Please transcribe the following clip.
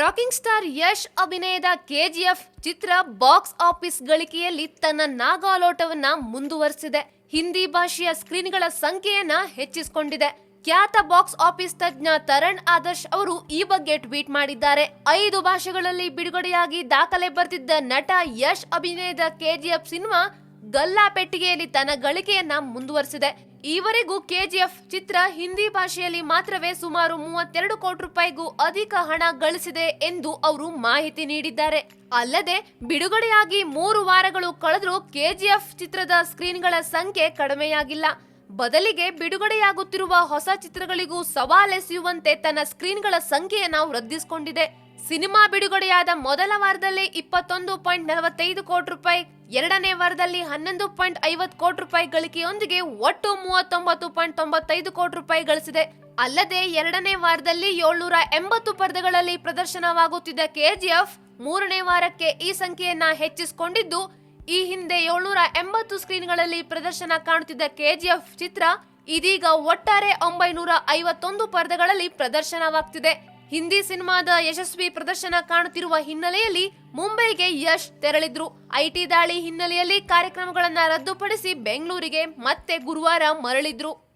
Rocking star Yash ಅಭಿನಯದ KGF ಚಿತ್ರ box office ಗಳಿಕೆಯಲ್ಲಿ ತನ್ನ ನಾಗಾಲೋಟವನ್ನ ಮುಂದುವರೆಸಿದೆ. ಹಿಂದಿ ಭಾಷೆಯ ಸ್ಕ್ರೀನ್ಗಳ ಸಂಖ್ಯೆಯನ್ನ ಹೆಚ್ಚಿಸಿಕೊಂಡಿದೆ. ಖ್ಯಾತ ಬಾಕ್ಸ್ ಆಫೀಸ್ ತಜ್ಞ ತರಣ್ ಆದರ್ಶ್ ಅವರು ಈ ಬಗ್ಗೆ ಟ್ವೀಟ್ ಮಾಡಿದ್ದಾರೆ. ಐದು ಭಾಷೆಗಳಲ್ಲಿ ಬಿಡುಗಡೆಯಾಗಿ ದಾಖಲೆ ಬರೆದಿದ್ದ ನಟ ಯಶ್ ಅಭಿನಯದ ಕೆಜಿಎಫ್ ಸಿನಿಮಾ ಗಲ್ಲಾ ಪೆಟ್ಟಿಗೆಯಲ್ಲಿ ತನ್ನ ಗಳಿಕೆಯನ್ನ ಮುಂದುವರೆಸಿದೆ. ಈವರೆಗೂ ಕೆಜಿಎಫ್ ಚಿತ್ರ ಹಿಂದಿ ಭಾಷೆಯಲ್ಲಿ ಮಾತ್ರವೇ ಸುಮಾರು ಮೂವತ್ತೆರಡು ಕೋಟಿ ರೂಪಾಯಿಗೂ ಅಧಿಕ ಹಣ ಗಳಿಸಿದೆ ಎಂದು ಅವರು ಮಾಹಿತಿ ನೀಡಿದ್ದಾರೆ. ಅಲ್ಲದೆ, ಬಿಡುಗಡೆಯಾಗಿ ಮೂರು ವಾರಗಳು ಕಳೆದರೂ ಕೆಜಿಎಫ್ ಚಿತ್ರದ ಸ್ಕ್ರೀನ್ಗಳ ಸಂಖ್ಯೆ ಕಡಿಮೆಯಾಗಿಲ್ಲ. ಬದಲಿಗೆ ಬಿಡುಗಡೆಯಾಗುತ್ತಿರುವ ಹೊಸ ಚಿತ್ರಗಳಿಗೂ ಸವಾಲೆಸೆಯುವಂತೆ ತನ್ನ ಸ್ಕ್ರೀನ್ಗಳ ಸಂಖ್ಯೆಯನ್ನು ವೃದ್ಧಿಸಿಕೊಂಡಿದೆ. ಸಿನಿಮಾ ಬಿಡುಗಡೆಯಾದ ಮೊದಲ ವಾರದಲ್ಲಿ ಇಪ್ಪತ್ತೊಂದು ಪಾಯಿಂಟ್ ನಲವತ್ತೈದು ಕೋಟಿ ರೂಪಾಯಿ, ಎರಡನೇ ವಾರದಲ್ಲಿ ಹನ್ನೊಂದು ಪಾಯಿಂಟ್ ಐವತ್ತು ಕೋಟಿ ರೂಪಾಯಿ ಗಳಿಕೆಯೊಂದಿಗೆ ಒಟ್ಟು ಮೂವತ್ತೊಂಬತ್ತು ಪಾಯಿಂಟ್ ತೊಂಬತ್ತೈದು ಕೋಟಿ ರೂಪಾಯಿ ಗಳಿಸಿದೆ. ಅಲ್ಲದೆ ಎರಡನೇ ವಾರದಲ್ಲಿ ಏಳ್ನೂರ ಎಂಬತ್ತು ಪರ್ದೆಗಳಲ್ಲಿ ಪ್ರದರ್ಶನವಾಗುತ್ತಿದ್ದ ಕೆಜಿಎಫ್ ಮೂರನೇ ವಾರಕ್ಕೆ ಈ ಸಂಖ್ಯೆಯನ್ನ ಹೆಚ್ಚಿಸಿಕೊಂಡಿದ್ದು, ಈ ಹಿಂದೆ ಏಳ್ನೂರ ಎಂಬತ್ತು ಸ್ಕ್ರೀನ್ಗಳಲ್ಲಿ ಪ್ರದರ್ಶನ ಕಾಣುತ್ತಿದ್ದ ಕೆಜಿಎಫ್ ಚಿತ್ರ ಇದೀಗ ಒಟ್ಟಾರೆ ಒಂಬೈನೂರ ಐವತ್ತೊಂದು ಪರ್ದೆಗಳಲ್ಲಿ ಪ್ರದರ್ಶನವಾಗ್ತಿದೆ. ಹಿಂದಿ ಸಿನಿಮಾದ ಯಶಸ್ವಿ ಪ್ರದರ್ಶನ ಕಾಣುತ್ತಿರುವ ಹಿನ್ನೆಲೆಯಲ್ಲಿ ಮುಂಬೈಗೆ ಯಶ್ ತೆರಳಿದ್ರು. ಐಟಿ ದಾಳಿ ಹಿನ್ನೆಲೆಯಲ್ಲಿ ಕಾರ್ಯಕ್ರಮಗಳನ್ನ ರದ್ದುಪಡಿಸಿ ಬೆಂಗಳೂರಿಗೆ ಮತ್ತೆ ಗುರುವಾರ ಮರಳಿದ್ರು.